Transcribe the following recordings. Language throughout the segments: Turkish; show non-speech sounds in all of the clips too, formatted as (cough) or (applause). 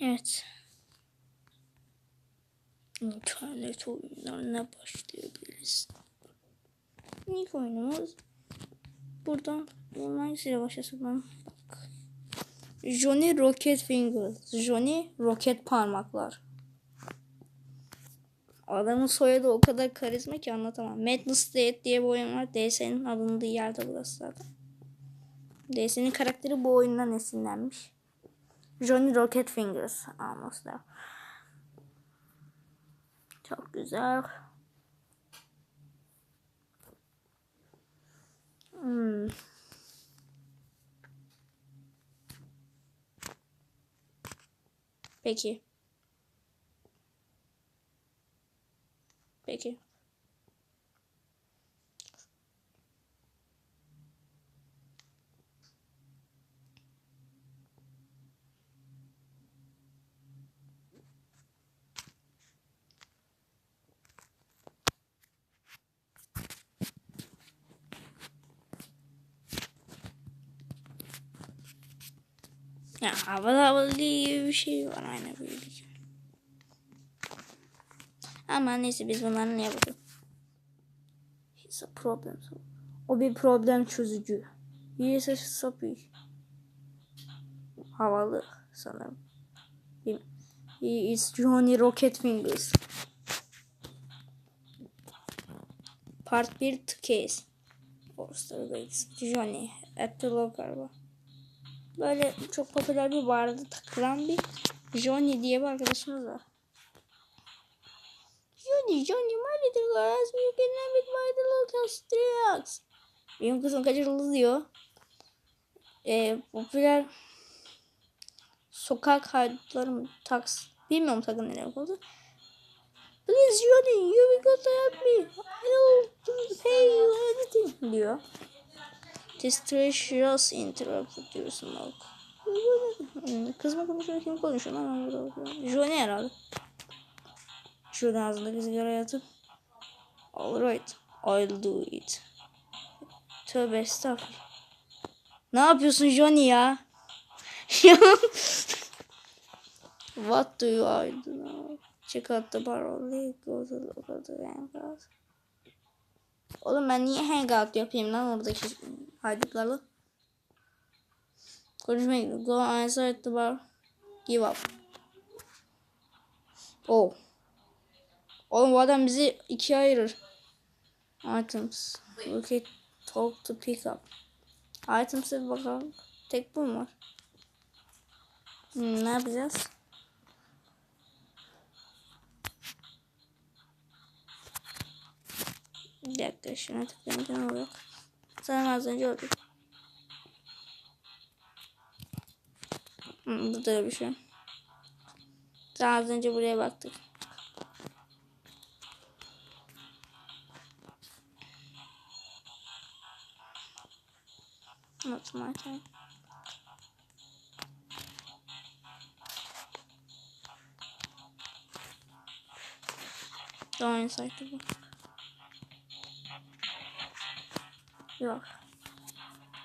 Evet. İnternet oyunlarına başlayabiliriz. İlk oyunumuz buradan hangisiyle başlasın ben bak. Johnny Rocket Fingers. Johnny Rocket Parmaklar. Adamın soyadı o kadar karizma ki anlatamam. Madness Dead diye bir oyun var. DS'nin alındığı yerde burası zaten. DS'nin karakteri bu oyundan esinlenmiş. Johnny Rocket Fingers alması da. Çok güzel. Hmm. Peki. Peki. Ya havalı havalı gibi bir şey var aynı böyle. Ama neyse biz bunları ne yapalım? He's a problem. O bir problem çözücü. A soppy. Havalı sanırım. İs Johnny Rocket Fingers. Part 1 case. Forster Bates. Johnny. Log galiba. Böyle çok popüler bir barda takılan bir Johnny diye bir arkadaşımız var. Johnny, Johnny, my little girl asked me you can name it the local streets. Benim kızım kaçırıldı diyor. Ee, popüler sokak haydutları mı? Taks. Bilmiyorum takım nereye oldu. Please Johnny, you will got to help me. I will pay you anything diyor. Distress interrupt diyorsun bak. Kızma konuşuyor kim konuşuyor lan Johnny herhalde. Şuradan ağzında bir sigara yatıp Alright I'll do it. Tövbe estağfurullah. Ne yapıyorsun Johnny ya? (laughs) What do you do now? Check out the bar only. Go to local to hangout. Oğlum ben niye hangout yapayım lan oradaki haydutlarla? Konuşmaya gidiyor. Go inside the bar. Give up. Oh. Oğlum bu adam bizi ikiye ayırır. Items. Okay. Talk to pick up. Items'e bakalım. Tek bu mu var? Hmm, ne yapacağız? Bir dakika şuna ne oluyor? Sana az önce oldu. Hmm, burada da bir şey. Daha az önce buraya baktık. Not my time. Go inside. Yok.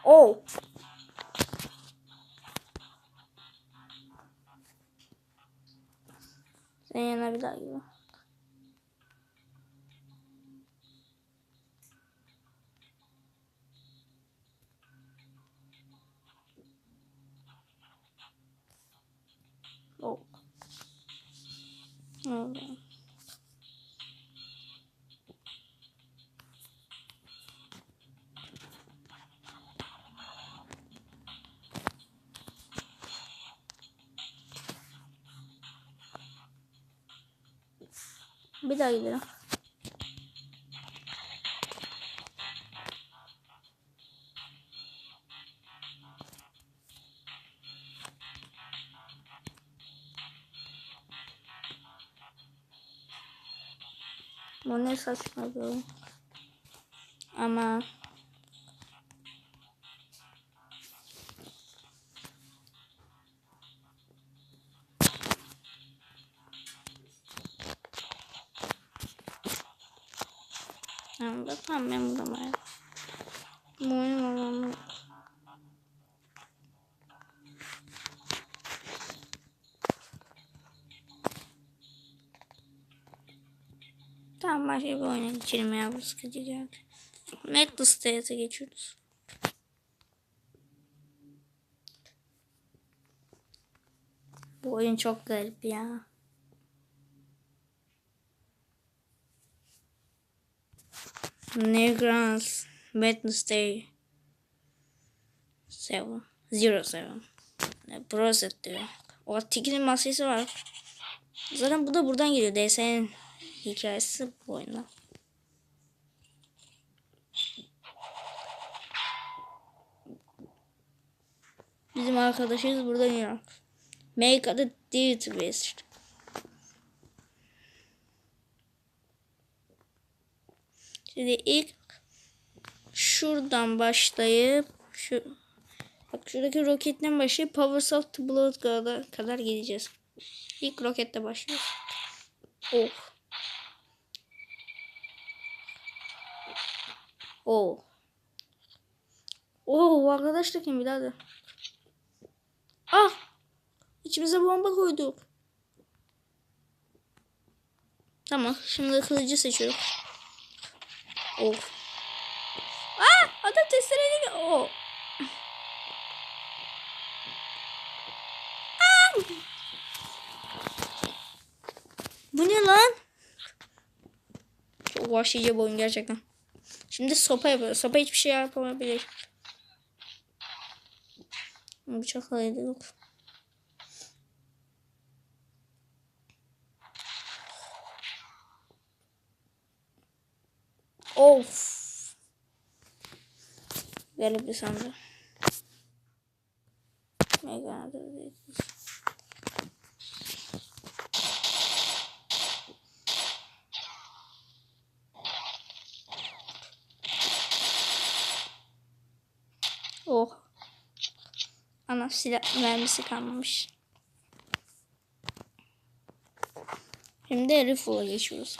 Oh. Sen yana bir daha gibi. Oh. Okay. Bir daha gidelim. Bu ne saçma oyun. Ama Tamam da tamam ben burada var. Bu oyun olanı. Tamam başka bir oyuna geçelim ya bu sıkıcı geldi. Metal State'e geçiyoruz. Bu oyun çok garip ya. Newgrounds Wednesday 7 Zero Seven. Ne, Proset diyor. O Tiki'nin maskesi var. Zaten bu da buradan geliyor. DS'nin hikayesi bu oyunda. Bizim arkadaşımız burada geliyor. Make a database. Şimdi ilk şuradan başlayıp şu bak şuradaki roketten başlayıp Powers of the Blood kadar, gideceğiz. İlk rokette başlıyoruz. Oh. Oh. Oh arkadaş da kim birader? Ah! İçimize bomba koyduk. Tamam. Şimdi kılıcı seçiyorum. Oh. Ah! Adam testereyle gel. Oh. Ah! Bu ne lan? Çok vahşice bu oyun gerçekten. Şimdi sopa yapıyor. Sopa hiçbir şey yapamayabilir. Bıçak alaydık. Of. Garip bir sandı. Mega Oh. Ana silah mermisi kalmamış. Şimdi rifle'a geçiyoruz.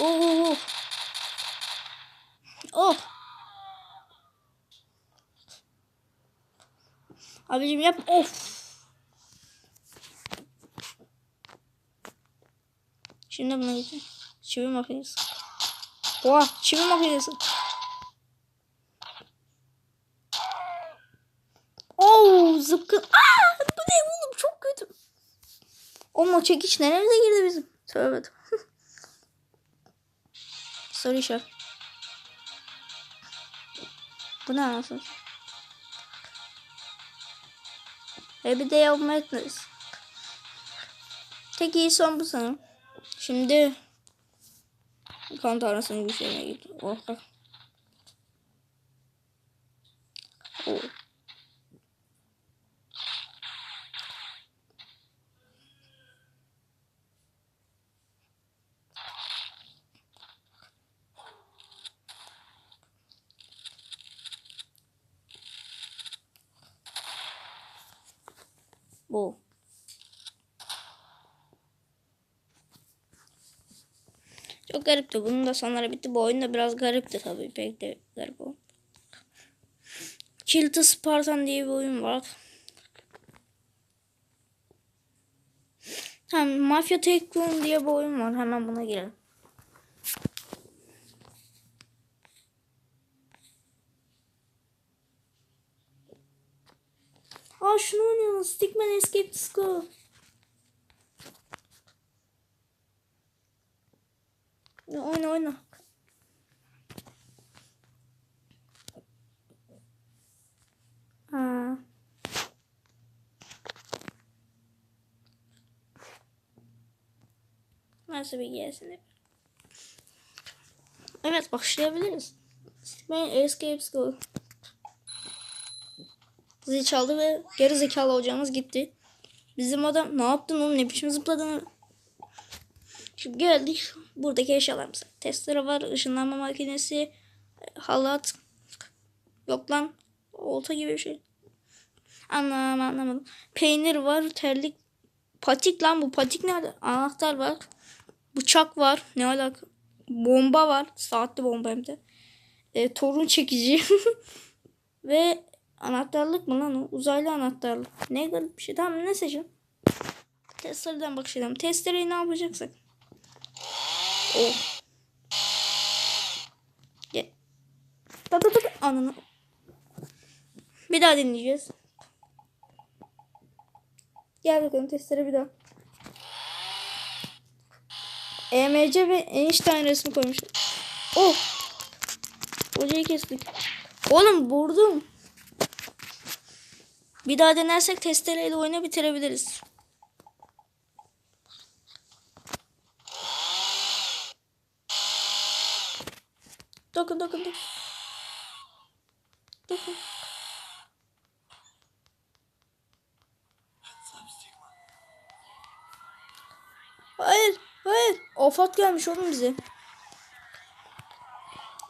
Oh. Oh. Abicim yap. Of. Şimdi buna geçelim. Çivi makinesi. Oha çivi makinesi. Oh zıpkın. Aa, bu ne oğlum çok kötü. O maç çekiç neremize girdi bizim. Tövbe tövbe. Soru (laughs) işaret. Bu ne anasını? Every day of madness. Tek iyi son bu sanırım. Şimdi kan tanrısının güçlerine gitti. Oh. Oh. Bu. Çok garipti. Bunun da sonları bitti. Bu oyun da biraz garipti tabii. Pek de garip o. Kill the Spartan diye bir oyun var. Tamam. Mafia Tycoon diye bir oyun var. Hemen buna girelim. Aa şunu oynayalım. Stickman Escape Disco. Ya Oyna oyna. Aa. Nasıl bir gelsin? Evet başlayabiliriz. Stickman Escape Disco. Zil çaldı ve geri zekalı hocamız gitti. Bizim adam ne yaptın oğlum ne biçim zıpladın? Şimdi geldik buradaki eşyalarımız. Testere var, ışınlanma makinesi, halat, yok lan olta gibi bir şey. Anlam anlamadım. Peynir var, terlik, patik lan bu patik nerede? Anahtar var, bıçak var, ne alaka? Bomba var, saatli bomba hem de. E, torun çekici (laughs) ve Anahtarlık mı lan o? Uzaylı anahtarlık. Ne garip bir şey. Tamam ne seçelim? Testereden başlayalım. Testereyi ne yapacaksak. Oh. Gel. Da da da. Ananı. Bir daha dinleyeceğiz. Gel bakalım testere bir daha. EMC ve Einstein resmi koymuşlar. Oh. Hocayı kestik. Oğlum vurdum. Bir daha denersek testereyle oyunu bitirebiliriz. Dokun dokun dokun. Dokun. Hayır, hayır. Ofat gelmiş oğlum bize.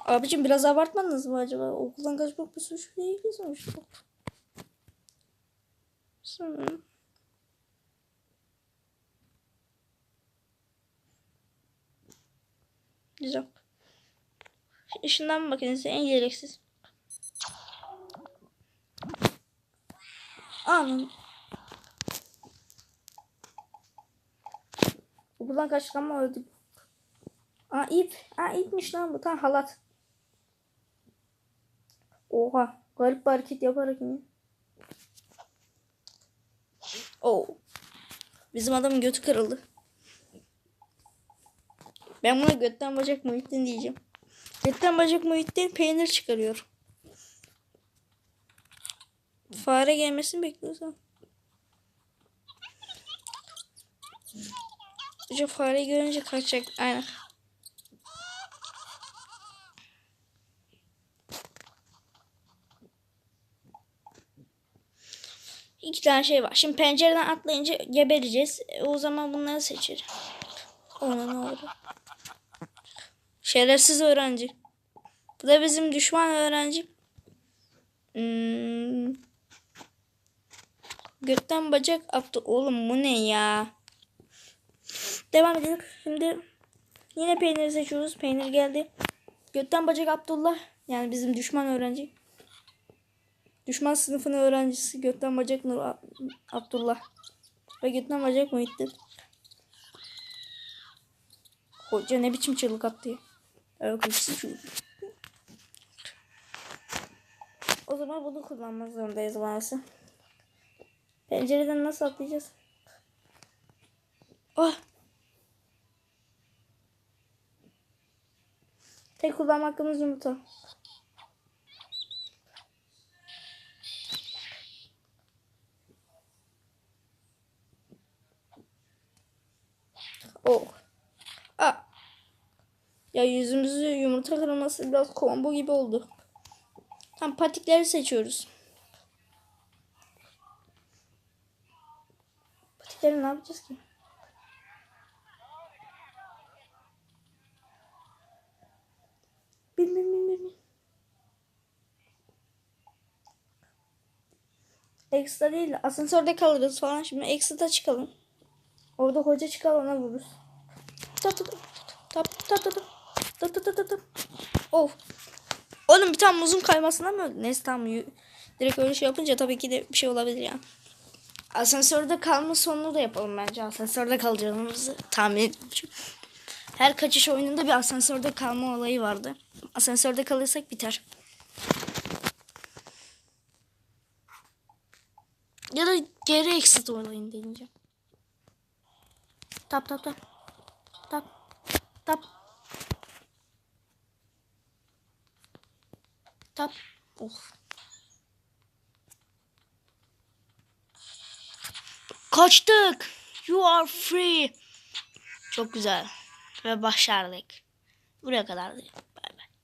Abicim biraz abartmadınız mı acaba? Okuldan kaçmak bir suç değil ki. Sanırım. Güzel. Işınlanma makinesi en gereksiz. Anam. Okuldan kaçtık ama öldük. Aa ip. Aa ipmiş lan bu. Tam halat. Oha. Garip bir hareket yaparak iniyor. Bizim adamın götü kırıldı. Ben buna götten bacak Muhittin diyeceğim. Götten bacak Muhittin peynir çıkarıyor. Fare gelmesini bekliyorsan. Hoca fareyi görünce kaçacak. Aynen. İki tane şey var. Şimdi pencereden atlayınca gebereceğiz. E, o zaman bunları seçerim. Ona ne oldu? Şerefsiz öğrenci. Bu da bizim düşman öğrenci. Hmm. Götten bacak attı. Oğlum bu ne ya? Devam edelim. Şimdi yine peynir seçiyoruz. Peynir geldi. Götten bacak Abdullah. Yani bizim düşman öğrenci. Düşman sınıfının öğrencisi Götten bacak Nur Ab- Abdullah. Ve Götten bacak Muhittin. Hoca ne biçim çığlık attı ya. O zaman bunu kullanmak zorundayız maalesef. Pencereden nasıl atlayacağız? Oh. Tek kullanma hakkımız yumurta. Oh. Aa. Ya yüzümüzü yumurta kırılması biraz combo gibi oldu. Tam patikleri seçiyoruz. Patikleri ne yapacağız ki? Bin bin bin bin. Ekstra değil. Asansörde kalırız falan. Şimdi ekstra çıkalım. Orada hoca çıkar ona vururuz. Tap tap tap tap tap tap tap tap tap. Of. Oğlum bir tane muzun kaymasına mı öldü? Neyse tamam. Direkt öyle şey yapınca tabii ki de bir şey olabilir ya. Asansörde kalma sonunu da yapalım bence. Asansörde kalacağımızı tahmin ediyorum. Her kaçış oyununda bir asansörde kalma olayı vardı. Asansörde kalırsak biter. Ya da geri exit olayını deneyeceğim. Tap tap tap. Tap. Tap. Tap. Of. Kaçtık. You are free. Çok güzel. Ve başardık. Buraya kadardı.